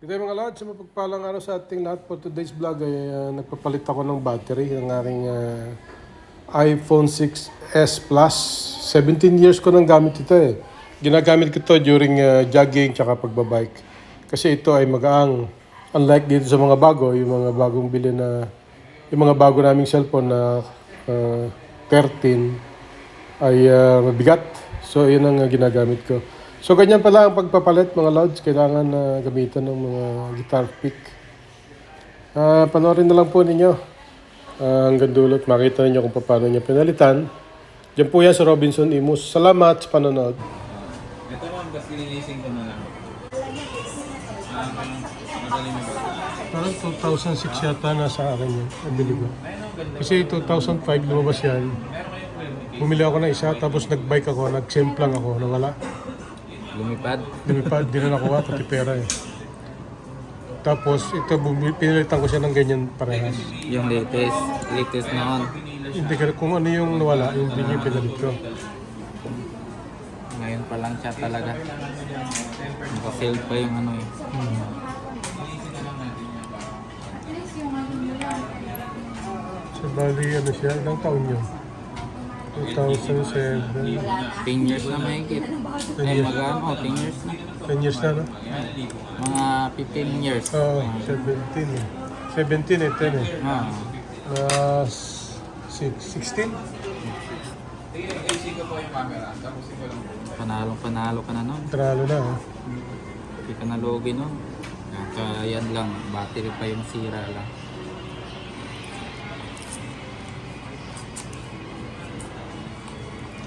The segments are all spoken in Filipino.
Good day mga sa mapagpalang araw sa ating lahat for today's vlog ay ah, nagpapalit ako ng battery ng aking ah, iPhone 6s Plus. 17 years ko nang gamit ito eh. Ginagamit ko to during ah, jogging tsaka pagbabike. Kasi ito ay magaang. Unlike dito sa mga bago, yung mga bagong bili na yung mga bago naming cellphone na ah, 13 ay ah, mabigat. So, yun ang ah, ginagamit ko. So, ganyan pala ang pagpapalit mga lods. Kailangan na gamitan ng mga guitar pick. Ah, panoorin na lang po ninyo. Ah, hanggang dulot, makita ninyo kung paano niya pinalitan. Diyan po yan sa Robinson Imus. Salamat sa panonood. Ito ma'am, kasi linising ko na lang. Ah? Parang 2006 yata nasa akin yun. Nabili ko. Kasi 2005 lumabas yan. Bumili ako ng isa, tapos nag-bike ako, nag-simplang ako, nawala. Lumipad. Lumipad, di na nakuha, pati pera eh. Tapos ito, bumi- pinalitan ko siya ng ganyan parehas. Yung latest. Latest noon. Hindi ka kung ano yung nawala, yung hindi yung pinalit ko. Ngayon pa lang siya talaga. Naka-sale pa yung ano eh. So bali, ano siya, ilang taon yun? 2007, 10 years na mahigit. Ay, mag-ano, 10 years na. 10 years na, no? Mga 15 years. Oo, 17 eh. 17 eh, 10 eh. Ah. Uh, 16? Panalo, panalo ka na nun. Tralo na, ha? Hindi ka nalugi nun. Kaya yan lang, battery pa yung sira lang.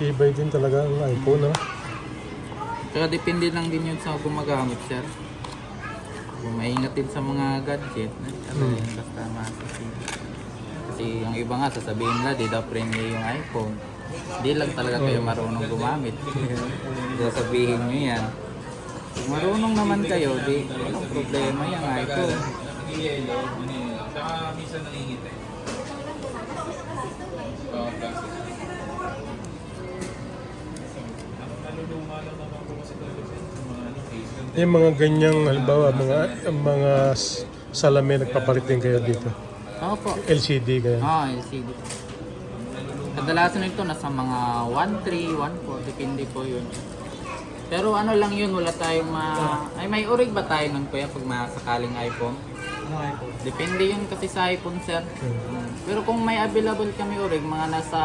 Tibay din talaga ang iPhone, ha? Kaya depende lang din yun sa gumagamit sir. Kung maingat din sa mga gadget, ano Hmm. yun, basta masisira. Kasi yung iba nga sasabihin nila, di daw friendly yung iPhone. Di lang talaga kayo marunong gumamit. Sasabihin nyo yan. Kung marunong naman kayo, di walang problema yung iPhone. Yung mga ganyang, halimbawa, mga, mga salamin, nagpapalit din kayo dito. Opo. LCD kaya. Ah, LCD. Kadalasan nito nasa mga 1.3, 1.4, depende po yun. Pero ano lang yun, wala tayong ma... Ay, may urig ba tayo nun kuya pag masakaling iPhone? Depende yun kasi sa iPhone, sir. Mm. Pero kung may available kami urig, mga nasa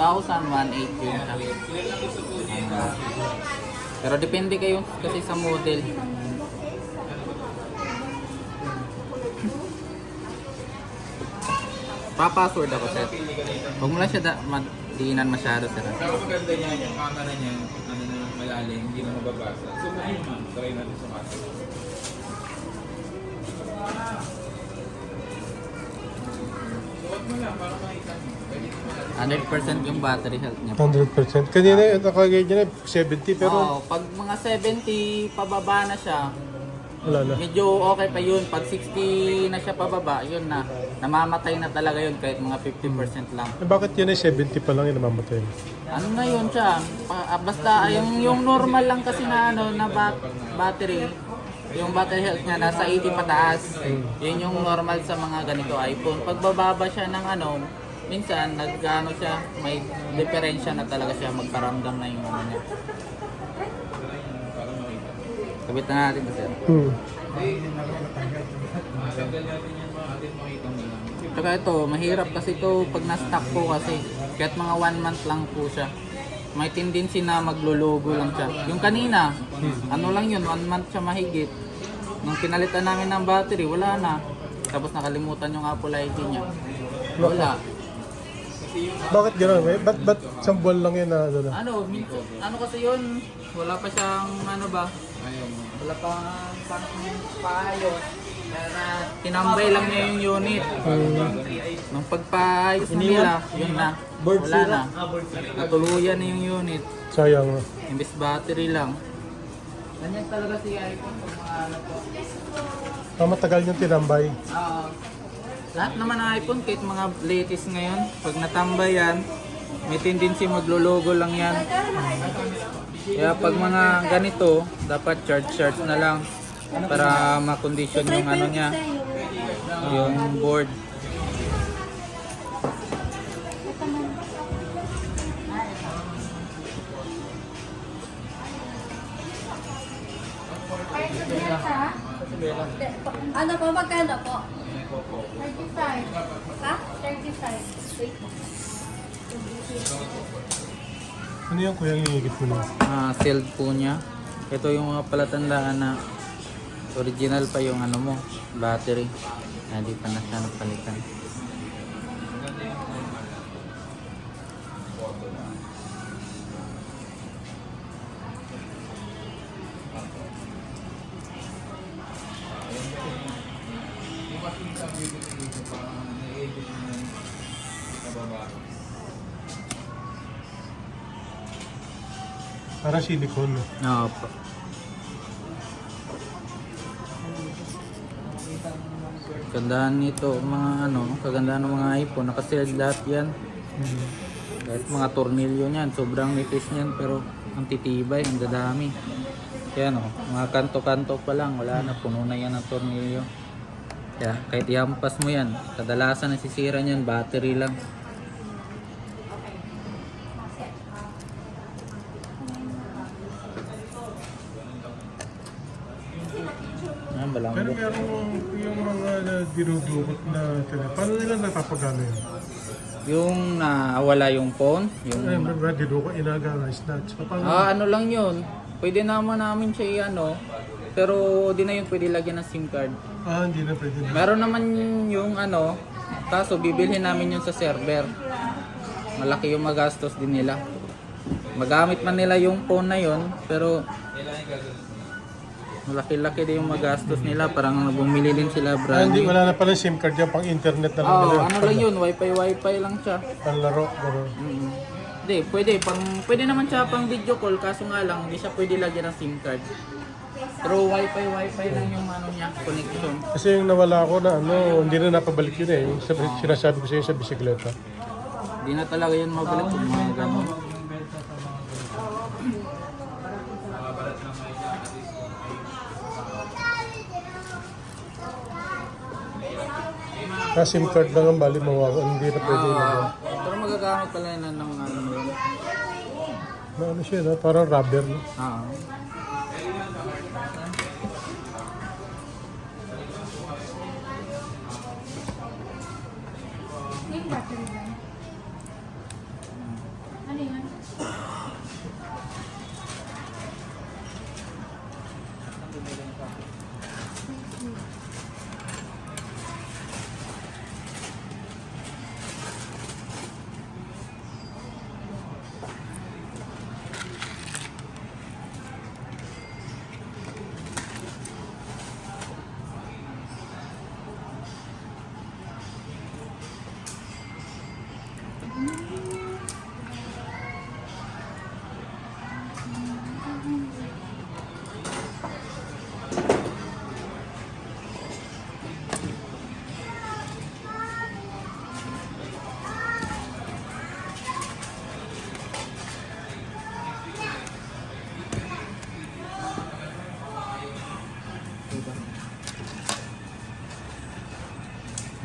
2,000, 1,800 yun. Ah. Pero depende kayo kasi sa model. Pa-password ako, sir. Huwag mo lang siya da- ma- diinan masyado, sir. Pero maganda niya, yung camera niya, ano na malalim, hindi na mababasa. So, yun ma'am, try natin sa mata. Wag mo lang, para makita mo. Pwede mo lang. 100% yung battery health niya. 100%. Kanina, nakagay niya na 70, pero Oo, pag mga 70 pababa na siya, wala na. medyo okay pa yun. Pag 60 na siya pababa, yun na. Namamatay na talaga yun kahit mga 50% lang. Eh, bakit yun ay 70 pa lang yung namamatay? Ano na yun siya? Pa- ah, basta yung, yung normal lang kasi na ano na bat- battery, yung battery health niya nasa 80 pataas. Yun yung normal sa mga ganito iPhone. Pag bababa siya ng ano, minsan nagano siya, may diferensya na talaga siya magparamdam na yung ano niya. Kabit na natin kasi. Hmm. Tsaka ito, mahirap kasi ito pag na-stock po kasi. Kahit mga one month lang po siya. May tendency na maglulugo lang siya. Yung kanina, ano lang yun, one month siya mahigit. Nung pinalitan namin ng battery, wala na. Tapos nakalimutan yung Apple ID niya. Wala. Bakit gano'n? Eh, ba't, ba't isang buwan lang yun na ano na? Ano, minsan, ano kasi yun, wala pa siyang ano ba, wala pa pang paayos. Kaya na, tinambay lang niya yung unit. Nung pagpaayos na nila, yun na. Wala na. Natuluyan na yung unit. Sayang. no? Imbis battery lang. Ganyan talaga si iPhone pag mga ano po. Ah, matagal yung tinambay. Ah, lahat naman ng iPhone, kahit mga latest ngayon, pag natambay yan, may tendency maglologo lang yan. Kaya pag mga ganito, dapat charge-charge na lang. para makondisyon yung ano niya, yung board. Ano po, magkano po? 35. Ha? 35. Wait. Kuya yung higit mo na? Ah, sealed po niya. Ito yung mga palatandaan na original pa yung ano mo, battery. Na di pa na siya napalitan. Para silicone. no? Oo po. Kagandahan nito, mga ano, kagandahan ng mga iPhone, nakasealed lahat yan. Kahit mga tornilyo niyan, sobrang nipis niyan pero ang titibay, ang dadami. Kaya no, mga kanto-kanto pa lang, wala na, puno na yan ng tornilyo. Kaya kahit ihampas mo yan, kadalasan nasisira niyan, battery lang. Yan, Pero meron yung mga dinudukot na tele. Paano nila napapagano yun? Yung nawala yung phone, yung Ay, may dinudukot, inagana, snatch. Paano? Ah, ano lang yun. Pwede naman namin siya i-ano. Pero di na yun pwede lagyan ng SIM card. Ah, hindi na pwede na. Meron naman yung ano, kaso bibilhin namin yun sa server. Malaki yung magastos din nila. Magamit man nila yung phone na yun, pero malaki-laki din yung magastos nila. Parang bumili din sila Ah, brand hindi, new. wala na pala SIM card yan, pang internet na lang Oo, ano lang yun, wifi wifi lang siya. Panlaro, gano'n. Mm. Hindi, pwede. Pang, pwede naman siya pang video call, kaso nga lang, hindi siya pwede lagyan ng SIM card. Pero wifi wifi lang yung ano niya, connection. Kasi yung nawala ko na ano, hindi na napabalik yun eh. Yung sabi, sinasabi ko sa iyo sa bisikleta. Hindi na talaga yun mabalik kung mga ganun. Na SIM card lang ang bali mawawa, hindi na pwede Ah, ilagay. pero magagamit pala yun ng ano yun. Na ano siya, na, parang rubber. No? Ah. いい感じでね。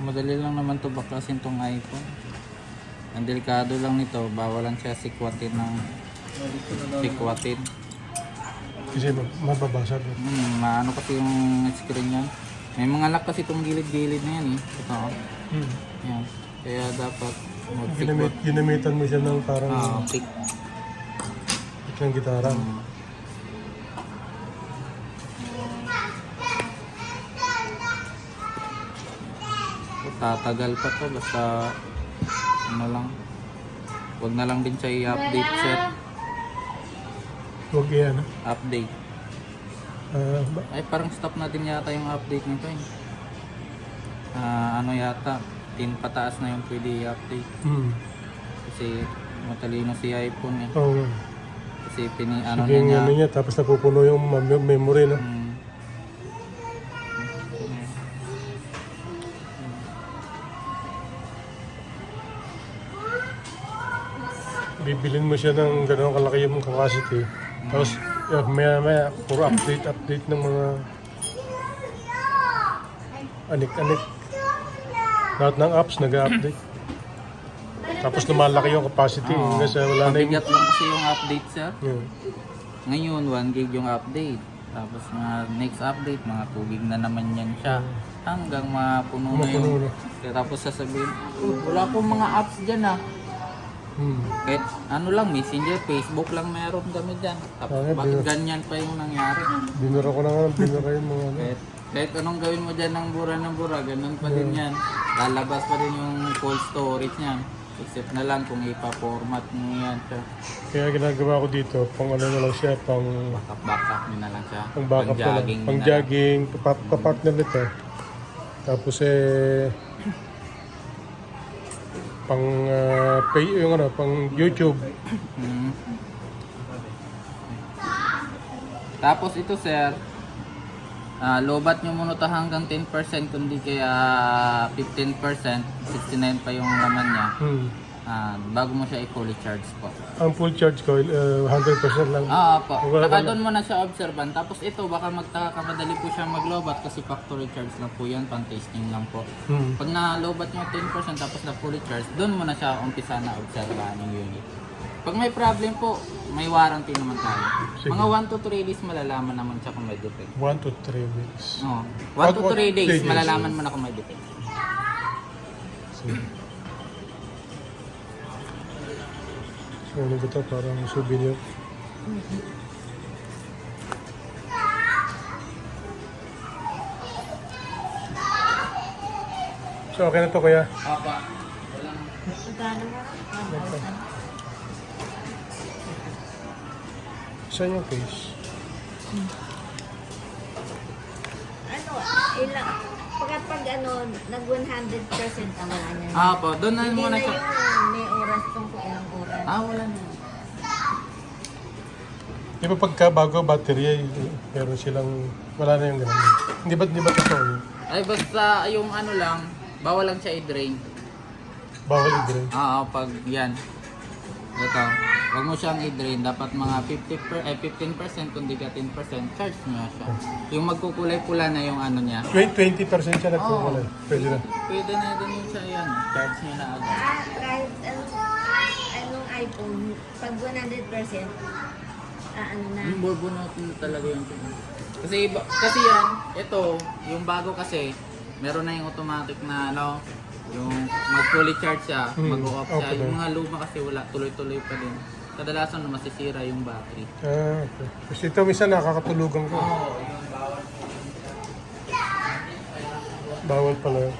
Madali lang naman to baklasin tong iPhone. Ang delikado lang nito, bawalan siya sikwatin ng sikwatin. Kasi ma- mababasag. Hmm, maano kasi yung screen niya. May mga lock kasi itong gilid-gilid na yan eh. Ito. oh. Hmm. Yan. Kaya dapat Ginamit, mag-sikwat. ginamitan mo siya ng parang Ah, pick. ng gitara. Hmm. Tatagal pa to basta ano lang Huwag na lang din siya i-update sir. Huwag yan. Update. Ba- Ay parang stop na din yata yung update nito eh. Ah, ano yata, 10 pataas na yung pwede i-update. hmm. Kasi matalino si iPhone eh. Nga. Kasi pini ano Sige, niya. ano niya, tapos napupuno yung mem- memory, no? Hmm. Bibilin mo siya ng gano'ng kalaki yung capacity. Tapos, yeah, maya maya, puro update, update ng mga anik-anik. Lahat ng apps nag-update. Tapos lumalaki yung capacity. Oo. Kasi wala na yung... Mabigat lang kasi yung update sir. Yeah. Ngayon, 1 gig yung update. Tapos mga next update, mga 2 gig na naman yan siya. Hanggang mapuno na Mapuno yung... na. Kaya tapos sasabihin, "Oh, wala pong mga apps dyan ah. Hmm. Kahit ano lang, messenger, Facebook lang meron kami dyan. Tapos Ah, bakit binura. ganyan pa yung nangyari? Binura ko na nga, binura yung mga ano. Kahit, kahit anong gawin mo dyan ng bura ng bura, ganun pa din yan. Lalabas pa din yung cold storage niyan. Except na lang kung ipa-format mo yan siya. Kaya ginagawa ko dito, pang ano na lang siya, pang... Backup, nyo na lang siya. Pang backup na lang. jogging Pang jogging, kapat- kapartner nito. Tapos eh... Pang ah, pay, yung ano, pang YouTube. Hmm. Tapos ito sir, ah lobat nyo muna to hanggang 10% kundi kaya 15%, 69 pa yung laman niya. Hmm. Ah, bago mo siya i-fully charge po. Ang full charge ko, uh, 100% lang. Ah, po. Saka ka doon mo na siya observan. Tapos ito, baka magtaka ka madali po siya maglobat kasi factory charge lang po yan, pang tasting lang po. Hmm. Pag na-lobat nyo 10% tapos na fully charge, doon mo na siya umpisa na obserbahan yung unit. Pag may problem po, may warranty naman tayo. Sige. Mga 1 to 3 days malalaman naman siya kung may defect. 1 to 3 weeks. No. 1 Pag- to 3 three days, days. malalaman mo na kung may defect. Sige. Ano ba ito? Parang souvenir. So, okay na to kuya. Mo? Saan yung case? Ano, ilang, pagkat pag ano, nag 100% ang wala niya. Po, doon na Hindi muna na siya. yung may oras oras. Ah, wala na. Di ba pagka bago battery, eh, meron silang, wala na yung ganun. Hindi ba, di ba totoo yun? Ay, basta yung ano lang, bawal lang siya i-drain. Bawal i-drain. Oo, pag yan. Ito, wag mo siyang i-drain. Dapat mga 50 per, eh, 15% kundi ka 10%, charge mo siya. Yung magkukulay pula na yung ano niya. 20, 20% siya nagkukulay. Pwede na. Pwede na din yun siya yan. Charge niya na agad. iPhone, pag 100%, ah, ano na. Yung bubunot mo talaga yung Kasi, iba, kasi yan, ito, yung bago kasi, meron na yung automatic na ano, yung mag-fully charge siya, Hmm, mag-off siya. okay. Yung mga luma kasi wala, tuloy-tuloy pa din. Kadalasan masisira yung battery. Ah, okay. Kasi ito minsan nakakatulugan ko. Oo, yung bawal. Bawal pala. yun.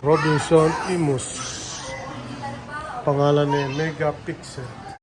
Robinson Imus. Pangalan ni Megapixel.